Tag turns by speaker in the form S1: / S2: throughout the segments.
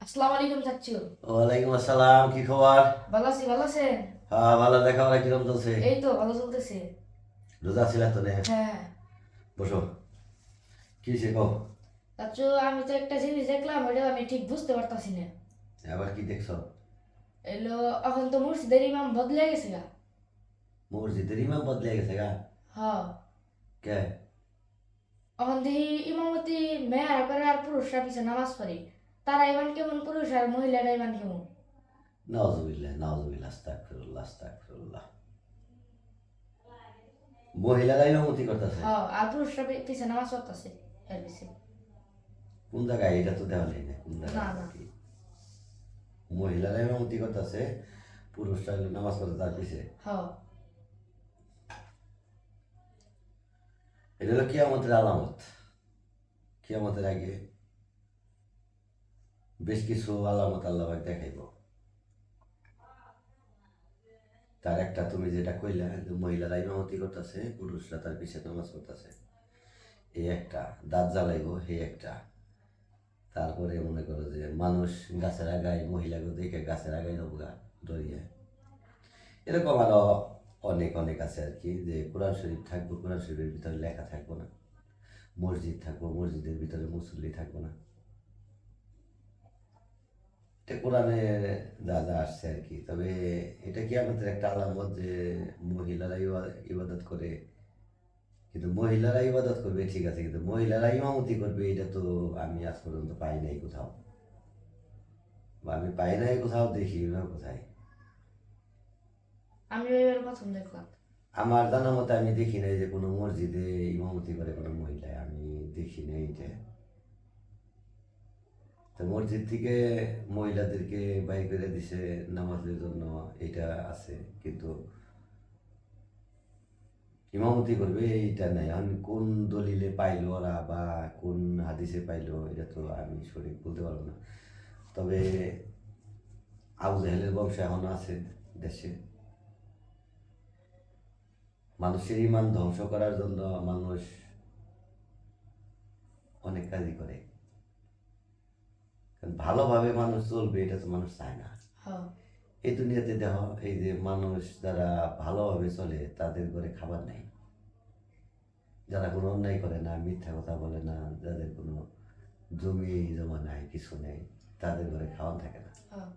S1: আসসালামু আলাইকুম চাচ্চু
S2: ওয়ালাইকুম আসসালাম কি খবর?
S1: ভালো আছি ভালো আছেন?
S2: হ্যাঁ ভালো লেখাপড়া কিরম চলছে?
S1: এই তো ভালো চলতেছে।
S2: রোজা ছিল তো নে
S1: হ্যাঁ।
S2: বসো। কি কো
S1: চাচ্চু আমি তো একটা জিনিস দেখলাম ওটা আমি ঠিক বুঝতে পারতাছি না।
S2: আবার কি দেখছ?
S1: এলো এখন তো মুর্শিদের ইমাম বদলে গেছে গা।
S2: মসজিদের ইমাম বদলে গেছে গা?
S1: হ্যাঁ।
S2: কে?
S1: এখন দেখি ইমামতি মেয়ার করে আর পুরুষরা পিছে নামাজ পড়ে। তারা ইমান কেমন পুরুষ আর মহিলারা ইমান কেমন?
S2: নাওজুবিল্লাহ নাওজুবিল্লাহ আস্তাগফিরুল্লাহ আস্তাগফিরুল্লাহ। মহিলারা ইমামতি করতেছে।
S1: হ্যাঁ আর পুরুষরা পিছে নামাজ পড়তেছে এর পিছে।
S2: কোন জায়গায়? এটা তো দেওয়া নেই না কোন জায়গায়
S1: না।
S2: কি? মহিলারা ইমামতি করতেছে পুরুষরা নামাজ পড়ে তার পিছে।
S1: হ্যাঁ।
S2: এটা হলো কিয়ামতের আলামত। কিয়ামতের আগে বেশ কিছু আলামত আল্লাহ দেখাইব। তার একটা তুমি যেটা কইলা, যে মহিলারা ইমামতি করতেছে, পুরুষরা তার পিছিয়ে নামাজ পড়তেছে। এই একটা, দাঁত জ্বালাইব এই একটা। তারপরে মনে করো যে মানুষ গাছের আগায় মহিলাকে দেখে গাছের আগায় যাব গা এরকম আরও অনেক অনেক আছে আর কি, যে কোরআন শরীফ থাকব, কোরআন শরীফের ভিতরে লেখা থাকব না। মসজিদ থাকব, মসজিদের ভিতরে মুসল্লি থাকব না। কোরআনে যা যা আসছে আর কি। তবে এটা কি আমাদের একটা আলামত যে মহিলারা ইবাদত করে? কিন্তু মহিলারা ইবাদত করবে ঠিক আছে কিন্তু মহিলারা ইমামতি করবে এটা তো আমি আজ পর্যন্ত পাই নাই কোথাও। বা আমি পাই নাই কোথাও দেখি না কোথায়।
S1: আমি এবার প্রথম দেখলাম।
S2: আমার জানা মতে আমি দেখি নাই যে কোনো মসজিদে ইমামতি করে কোনো মহিলা আমি দেখি নাই এটা। মসজিদ থেকে মহিলাদেরকে বাই করে দিছে নামাজের জন্য, এটা আছে, কিন্তু ইমামতি করবে, এইটা নাই। আমি কোন দলিলে পাইলো ওরা বা কোন হাদিসে পাইলো, এটা তো আমি সঠিক বলতে পারব না। তবে আবু জাহেলের বংশ এখনও আছে দেশে। মানুষের ইমান ধ্বংস করার জন্য মানুষ অনেক কাজই করে। ভালোভাবে মানুষ চলবে এটা তো মানুষ চায় না।
S1: হ্যাঁ।
S2: এই দুনিয়াতে দেখো এই যে মানুষ যারা ভালোভাবে চলে তাদের ঘরে খাবার নেই। যারা কোনো অন্যায় করে না মিথ্যা কথা বলে না যাদের কোনো জমি জমা নাই কিছু নেই তাদের ঘরে খাওয়ান থাকে না।
S1: হ্যাঁ।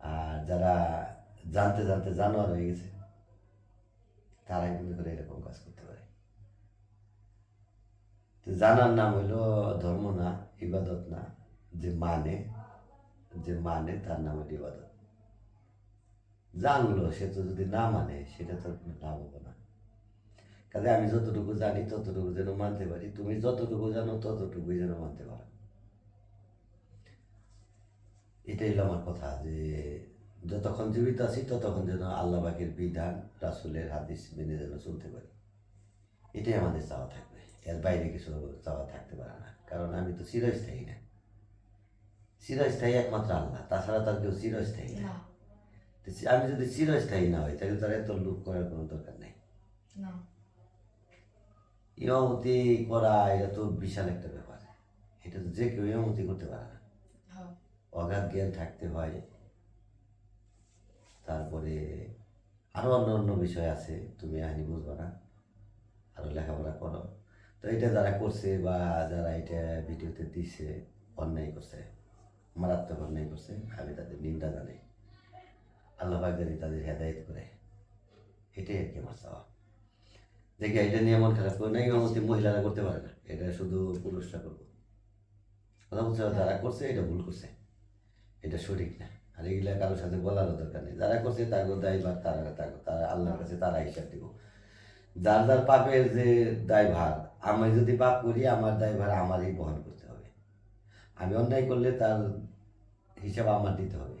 S2: আর যারা জানতে জানতে জানোয়ার হয়ে গেছে তারাই মনে করে এরকম কাজ করতে পারে। জানার নাম হইল ধর্ম না ইবাদত না। যে মানে যে মানে তার নাম ইবাদত। জানলো, সে তো যদি না মানে সেটা তো লাভ হবে না। কাজে আমি যতটুকু জানি, ততটুকু যেন মানতে পারি। তুমি যতটুকু জানো, ততটুকুই যেন মানতে পারো। এটাই হলো আমার কথা, যে যতক্ষণ জীবিত আছি, ততক্ষণ যেন আল্লাহ পাকের বিধান, রাসুলের হাদিস মেনে যেন চলতে পারি। এটাই আমাদের চাওয়া থাকবে। এর বাইরে কিছু চাওয়া থাকতে পারে না। কারণ আমি তো চিরস্থায়ী না। চিরস্থায়ী একমাত্র আল্লাহ তাছাড়া তার কেউ চিরস্থায়ী না। আমি যদি চিরস্থায়ী না হই তাহলে তার এত লুক করার কোনো দরকার নেই। ইমামতি করা এটা তো বিশাল একটা ব্যাপার। এটা তো যে কেউ ইমামতি করতে পারে না।
S1: হ্যাঁ।
S2: অগাধ জ্ঞান থাকতে হয়। তারপরে আরও অন্য অন্য বিষয় আছে তুমি আইনি বুঝবা না। আরও লেখাপড়া করো। তো এটা যারা করছে বা যারা এটা ভিডিওতে দিছে অন্যায় করছে। মারাত্মক অন্যায় করছে, আমি তাদের নিন্দা জানাই। আল্লাহ জানি তাদের হেদায়ত করে, এটাই আর কি আমার চাওয়া। দেখি, এটা নিয়ে মন খারাপ করে না ইমামতি মহিলারা করতে পারে না। এটা শুধু পুরুষরা করব। কথা বলছে যারা করছে, এটা ভুল করছে। এটা সঠিক না। আর এগুলা কারোর সাথে বলারও দরকার নেই। যারা করছে তাকে দায়ভার তারা তারা তারা আল্লাহর কাছে তারা হিসাব দিব। যার যার পাপের যে দায়ভার, আমি যদি পাপ করি, আমার দায়ভার আমারই বহন করতে আমি অন্যায় করলে তার হিসাব আমার দিতে হবে।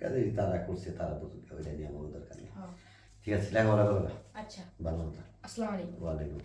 S2: কাজে তারা করছে তারা বুঝুক ওইটা নিয়ে আমার দরকার নেই।
S1: হ্যাঁ।
S2: ঠিক আছে লেখাপড়া ভালো না
S1: আচ্ছা।
S2: ভালো মতো
S1: আসসালামু আলাইকুম।
S2: ওয়ালাইকুম।